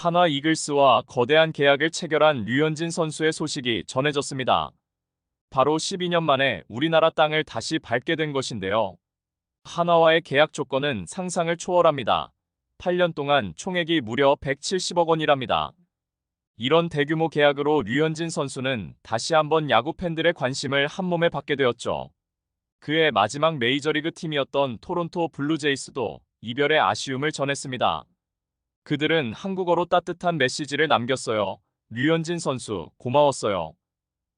한화 이글스와 거대한 계약을 체결한 류현진 선수의 소식이 전해졌습니다. 바로 12년 만에 우리나라 땅을 다시 밟게 된 것인데요. 한화와의 계약 조건은 상상을 초월합니다. 8년 동안 총액이 무려 170억 원이랍니다. 이런 대규모 계약으로 류현진 선수는 다시 한번 야구 팬들의 관심을 한몸에 받게 되었죠. 그의 마지막 메이저리그 팀이었던 토론토 블루제이스도 이별의 아쉬움을 전했습니다. 그들은 한국어로 따뜻한 메시지를 남겼어요. 류현진 선수, 고마웠어요.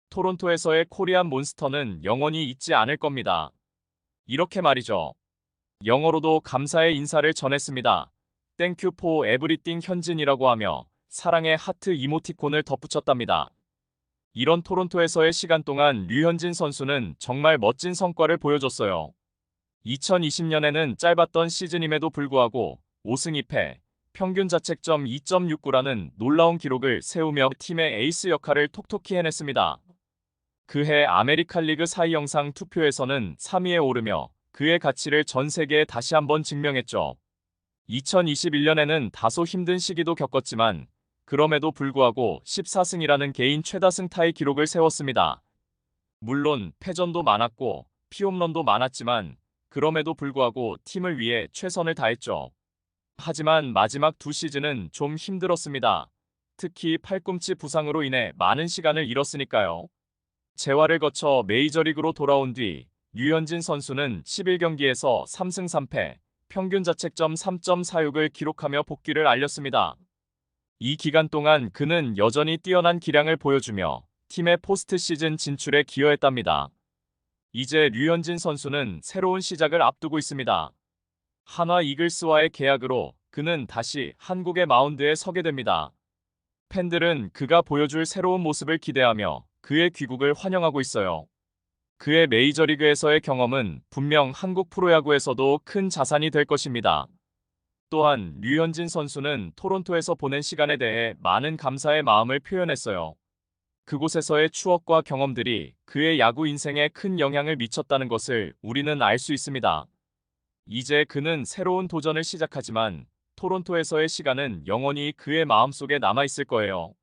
토론토에서의 코리안 몬스터는 영원히 잊지 않을 겁니다. 이렇게 말이죠. 영어로도 감사의 인사를 전했습니다. 땡큐 포 에브리띵 현진이라고 하며 사랑의 하트 이모티콘을 덧붙였답니다. 이런 토론토에서의 시간 동안 류현진 선수는 정말 멋진 성과를 보여줬어요. 2020년에는 짧았던 시즌임에도 불구하고 5승 2패, 평균 자책점 2.69라는 놀라운 기록을 세우며 팀의 에이스 역할을 톡톡히 해냈습니다. 그해 아메리칸 리그 사이 영상 투표에서는 3위에 오르며 그의 가치를 전 세계에 다시 한번 증명했죠. 2021년에는 다소 힘든 시기도 겪었지만 그럼에도 불구하고 14승이라는 개인 최다승 타의 기록을 세웠습니다. 물론 패전도 많았고 피홈런도 많았지만 그럼에도 불구하고 팀을 위해 최선을 다했죠. 하지만 마지막 두 시즌은 좀 힘들었습니다. 특히 팔꿈치 부상으로 인해 많은 시간을 잃었으니까요. 재활을 거쳐 메이저리그로 돌아온 뒤 류현진 선수는 11경기에서 3승 3패, 평균 자책점 3.46을 기록하며 복귀를 알렸습니다. 이 기간 동안 그는 여전히 뛰어난 기량을 보여주며 팀의 포스트 시즌 진출에 기여했답니다. 이제 류현진 선수는 새로운 시작을 앞두고 있습니다. 한화 이글스와의 계약으로 그는 다시 한국의 마운드에 서게 됩니다. 팬들은 그가 보여줄 새로운 모습을 기대하며 그의 귀국을 환영하고 있어요. 그의 메이저리그에서의 경험은 분명 한국 프로야구에서도 큰 자산이 될 것입니다. 또한 류현진 선수는 토론토에서 보낸 시간에 대해 많은 감사의 마음을 표현했어요. 그곳에서의 추억과 경험들이 그의 야구 인생에 큰 영향을 미쳤다는 것을 우리는 알 수 있습니다. 이제 그는 새로운 도전을 시작하지만 토론토에서의 시간은 영원히 그의 마음속에 남아있을 거예요.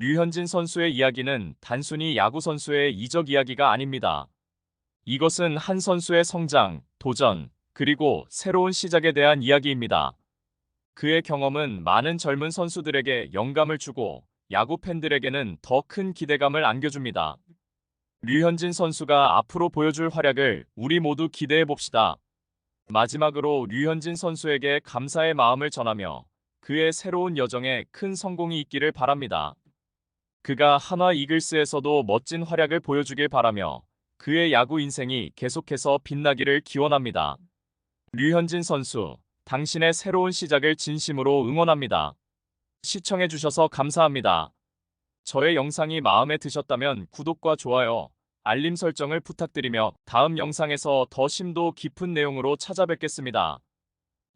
류현진 선수의 이야기는 단순히 야구 선수의 이적 이야기가 아닙니다. 이것은 한 선수의 성장, 도전, 그리고 새로운 시작에 대한 이야기입니다. 그의 경험은 많은 젊은 선수들에게 영감을 주고 야구 팬들에게는 더 큰 기대감을 안겨줍니다. 류현진 선수가 앞으로 보여줄 활약을 우리 모두 기대해 봅시다. 마지막으로 류현진 선수에게 감사의 마음을 전하며 그의 새로운 여정에 큰 성공이 있기를 바랍니다. 그가 한화 이글스에서도 멋진 활약을 보여주길 바라며 그의 야구 인생이 계속해서 빛나기를 기원합니다. 류현진 선수, 당신의 새로운 시작을 진심으로 응원합니다. 시청해주셔서 감사합니다. 저의 영상이 마음에 드셨다면 구독과 좋아요, 알림 설정을 부탁드리며 다음 영상에서 더 심도 깊은 내용으로 찾아뵙겠습니다.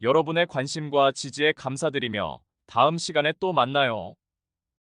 여러분의 관심과 지지에 감사드리며 다음 시간에 또 만나요.